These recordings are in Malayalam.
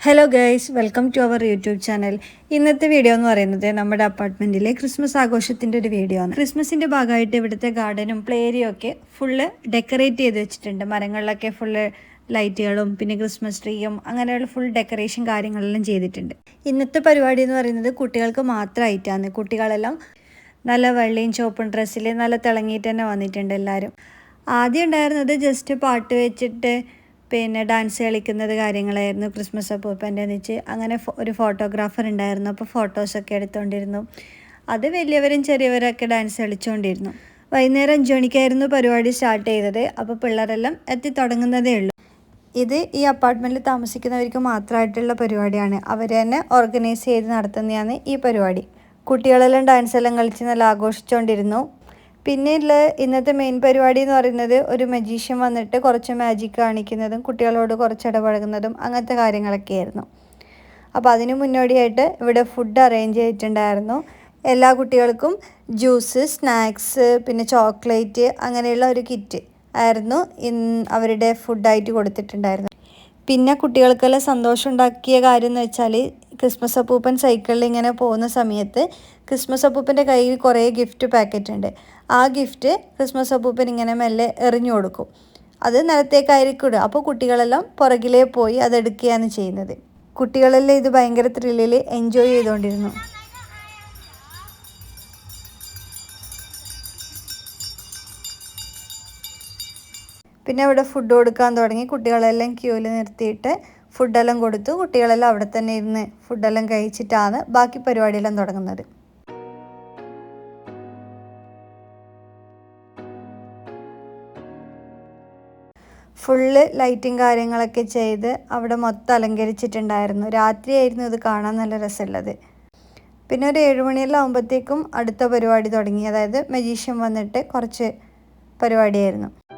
Hello guys welcome to our YouTube channel ഇന്നത്തെ വീഡിയോ എന്ന് പറയുന്നത് നമ്മുടെ അപ്പാർട്ട്മെന്റിലെ ക്രിസ്മസ് ആഘോഷത്തിന്റെ ഒരു വീഡിയോ ആണ്. ക്രിസ്മസിന്റെ ഭാഗമായിട്ട് ഇവിടുത്തെ ഗാർഡനും പ്ലേ ഏരിയയും ഒക്കെ ഫുള്ള് ഡെക്കറേറ്റ് ചെയ്ത് വെച്ചിട്ടുണ്ട്. മരങ്ങളിലൊക്കെ ഫുള്ള് ലൈറ്റുകളും പിന്നെ ക്രിസ്മസ് ട്രീയും അങ്ങനെയുള്ള ഫുൾ ഡെക്കറേഷൻ കാര്യങ്ങളെല്ലാം ചെയ്തിട്ടുണ്ട്. ഇന്നത്തെ പരിപാടി എന്ന് പറയുന്നത് കുട്ടികൾക്ക് മാത്രമായിട്ടാണ്. കുട്ടികളെല്ലാം നല്ല വെള്ളയും ചുവപ്പും ഡ്രസ്സിൽ നല്ല തിളങ്ങിയിട്ട് തന്നെ വന്നിട്ടുണ്ട് എല്ലാവരും. ആദ്യം ഉണ്ടായിരുന്നത് ജസ്റ്റ് പാട്ട് വെച്ചിട്ട് പിന്നെ ഡാൻസ് കളിക്കുന്നത് കാര്യങ്ങളായിരുന്നു. ക്രിസ്മസ് അപ്പൂപ്പന്റെ വെച്ച് അങ്ങനെ ഒരു ഫോട്ടോഗ്രാഫർ ഉണ്ടായിരുന്നു. അപ്പോൾ ഫോട്ടോസൊക്കെ എടുത്തുകൊണ്ടിരുന്നു അത് വലിയവരും ചെറിയവരൊക്കെ ഡാൻസ് കളിച്ചുകൊണ്ടിരുന്നു വൈകുന്നേരം അഞ്ച് മണിക്കായിരുന്നു പരിപാടി സ്റ്റാർട്ട് ചെയ്തത്. അപ്പോൾ പിള്ളേരെല്ലാം എത്തി തുടങ്ങുന്നതേ ഉള്ളൂ. ഇത് ഈ അപ്പാർട്ട്മെന്റിൽ താമസിക്കുന്നവർക്ക് മാത്രമായിട്ടുള്ള പരിപാടിയാണ്. അവർ തന്നെ ഓർഗനൈസ് ചെയ്ത് നടത്തുന്നതാണ് ഈ പരിപാടി. കുട്ടികളെല്ലാം ഡാൻസ് എല്ലാം കളിച്ച് നല്ല ആഘോഷിച്ചുകൊണ്ടിരുന്നു പിന്നെയുള്ള ഇന്നത്തെ മെയിൻ പരിപാടി എന്ന് പറയുന്നത് ഒരു മജീഷ്യൻ വന്നിട്ട് കുറച്ച് മാജിക് കാണിക്കുന്നതും കുട്ടികളോട് കുറച്ച് ഇടപഴകുന്നതും അങ്ങനത്തെ കാര്യങ്ങളൊക്കെ ആയിരുന്നു അപ്പോൾ അതിന് മുന്നോടിയായിട്ട് ഇവിടെ ഫുഡ് അറേഞ്ച് ചെയ്തിട്ടുണ്ടായിരുന്നു. എല്ലാ കുട്ടികൾക്കും ജ്യൂസ് സ്നാക്സ് പിന്നെ ചോക്ലേറ്റ് അങ്ങനെയുള്ള ഒരു കിറ്റ് ആയിരുന്നു ഇന്ന് അവരുടെ ഫുഡായിട്ട് കൊടുത്തിട്ടുണ്ടായിരുന്നു പിന്നെ കുട്ടികൾക്കെല്ലാം സന്തോഷം ഉണ്ടാക്കിയ കാര്യം എന്ന് വെച്ചാൽ ക്രിസ്മസ് അപ്പൂപ്പൻ സൈക്കിളിൽ ഇങ്ങനെ പോകുന്ന സമയത്ത് ക്രിസ്മസ് അപ്പൂപ്പന്റെ കയ്യിൽ കുറേ ഗിഫ്റ്റ് പാക്കറ്റ് ഉണ്ട്. ആ ഗിഫ്റ്റ് ക്രിസ്മസ് അപ്പൂപ്പൻ ഇങ്ങനെ മെല്ലെ എറിഞ്ഞു കൊടുക്കും. അത് നിലത്തേക്കായിരിക്കും അപ്പോൾ കുട്ടികളെല്ലാം പുറകിലേ പോയി അതെടുക്കുകയാണ് ചെയ്യുന്നത്. കുട്ടികളെല്ലാം ഇത് ഭയങ്കര ത്രില്ലിൽ എൻജോയ് ചെയ്തുകൊണ്ടിരുന്നു. പിന്നെ അവിടെ ഫുഡ് കൊടുക്കാൻ തുടങ്ങി. കുട്ടികളെല്ലാം ക്യൂവിൽ നിർത്തിയിട്ട് ഫുഡെല്ലാം കൊടുത്തു. കുട്ടികളെല്ലാം അവിടെ തന്നെ ഇരുന്ന് ഫുഡെല്ലാം കഴിച്ചിട്ടാണ് ബാക്കി പരിപാടിയെല്ലാം തുടങ്ങുന്നത്. ഫുള്ള് ലൈറ്റും കാര്യങ്ങളൊക്കെ ചെയ്ത് അവിടെ മൊത്തം അലങ്കരിച്ചിട്ടുണ്ടായിരുന്നു. രാത്രിയായിരുന്നു ഇത് കാണാൻ നല്ല രസമുള്ളത്. പിന്നെ ഒരു ഏഴുമണിയെല്ലാം ആകുമ്പോഴത്തേക്കും അടുത്ത പരിപാടി തുടങ്ങി. അതായത് മജീഷ്യൻ വന്നിട്ട് കുറച്ച് പരിപാടിയായിരുന്നു.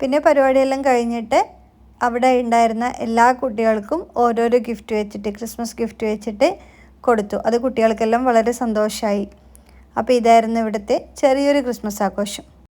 പിന്നെ പരിപാടിയെല്ലാം കഴിഞ്ഞിട്ട് അവിടെ ഉണ്ടായിരുന്ന എല്ലാ കുട്ടികൾക്കും ഓരോരോ ഗിഫ്റ്റ് വെച്ചിട്ട് ക്രിസ്മസ് ഗിഫ്റ്റ് വെച്ചിട്ട് കൊടുത്തു. അത് കുട്ടികൾക്കെല്ലാം വളരെ സന്തോഷമായി അപ്പോൾ ഇതായിരുന്നു ഇവിടുത്തെ ചെറിയൊരു ക്രിസ്മസ് ആഘോഷം.